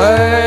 हरी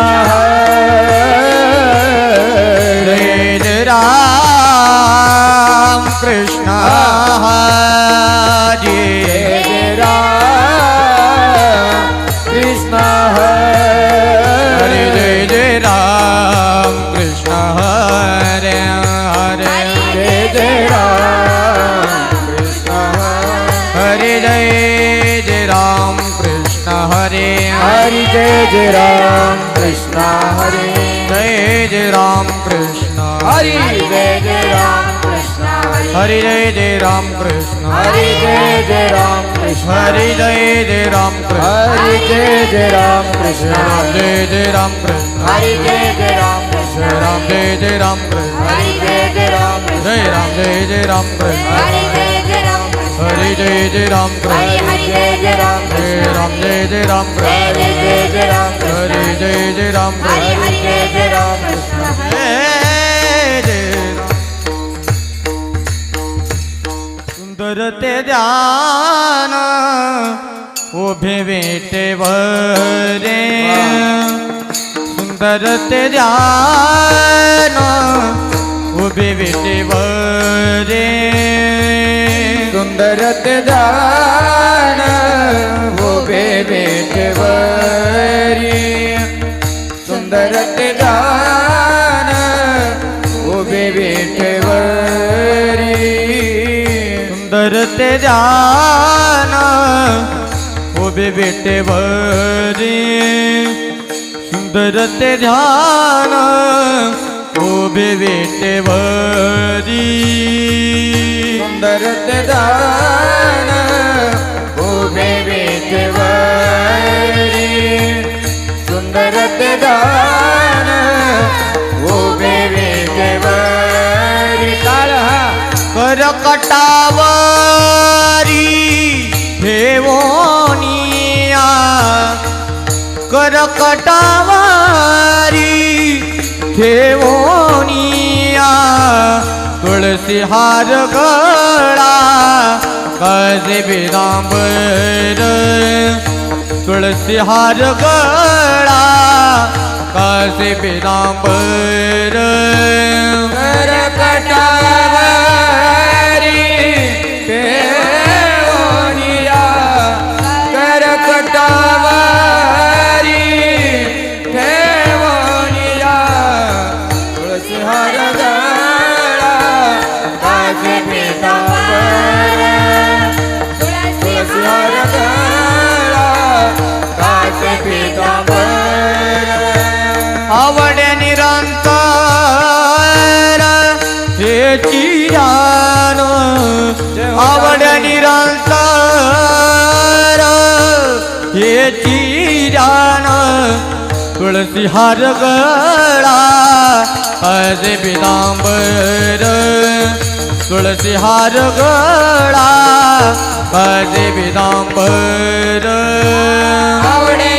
हरे જય રામ કૃષ્ણ હરે જય જય રામ કૃષ્ણ હરે જય જય રામ કૃષ્ણ હરે જય જય રામ કૃષ્ણ હરે જય જય રામ કૃષ્ણ હરે જય જય રામ કૃષ્ણ હરે જય જય રામ કૃષ્ણ જય જય રામ કૃષ્ણ હરે જય જય રામ કૃષ્ણ રામ જય જય રામ કૃષ્ણ હરે જય જય રામ કૃષ્ણ જય રામ જય જય રામ કૃષ્ણ હરે જય જય રામ હરે જય જય રામ જય રામ જય જય રામ હરે જય જય જય રામ હરે જય જય રામ હરે જય જય રામ સુંદર તે ધ્યાન ઉભે વેટે વરે સુંદર તે ધ્યાન ઉભે વેટે વરે जय दान कृष्ण जय सुंदर ते ध्यान उभे वेटेवरे सुंदर ते दान उभे बेटवरी सुंदर ते दान उभे बेटवरी सुंदर ध्यान उभे सुंदर दान उभे वेदवारी सुंदर दान उभे वेदवारी काळा करकटावारी भेवोनिया करकटावारी देवो तुळसी हार गळा काजे बिरांबर तुळसी हार गळा कसे बिरांबर हे चिरान तुळसी हार गळा अज बिदांबर तुळसी हार गळा अज बिदांबर आवडे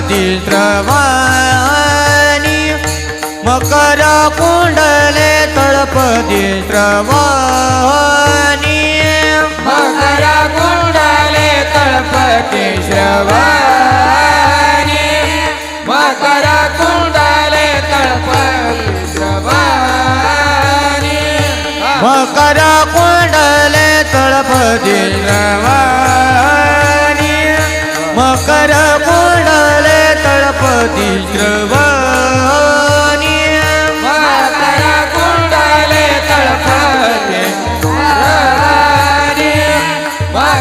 तिस्रवाणी मकर कुंडले तळपती श्रवाणी मकर कुंडले तळपती श्रवाणी मकर कुंडले तळपती श्रवाणी मकर कुंडले तळपती श्रवाणी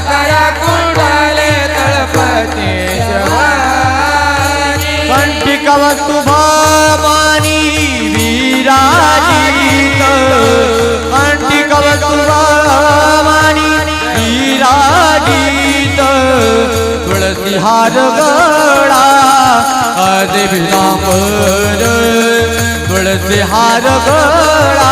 करा कुंडाले तळपते कंठिक वस्तू भावानी विराजी गीत. कंठिक वस्तू भावानी विराजी हार गळा अरे विलांबर तुळसी हार गळा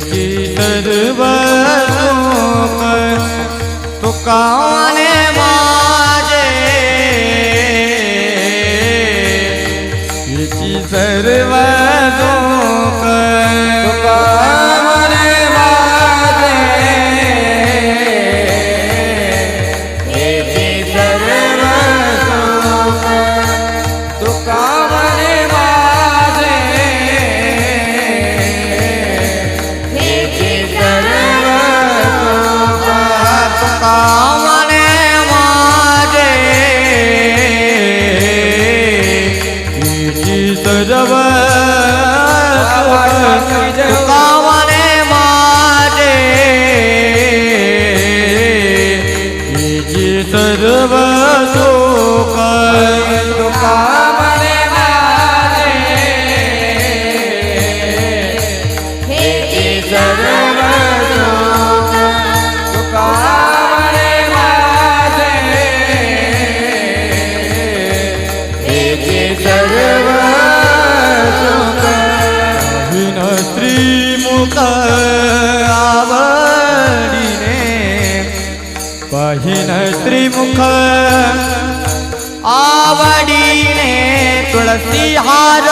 સર્વ તુકા मुख आवडीने तुळसी हार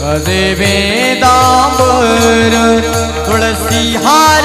कदे वेदांबर तुळसी हार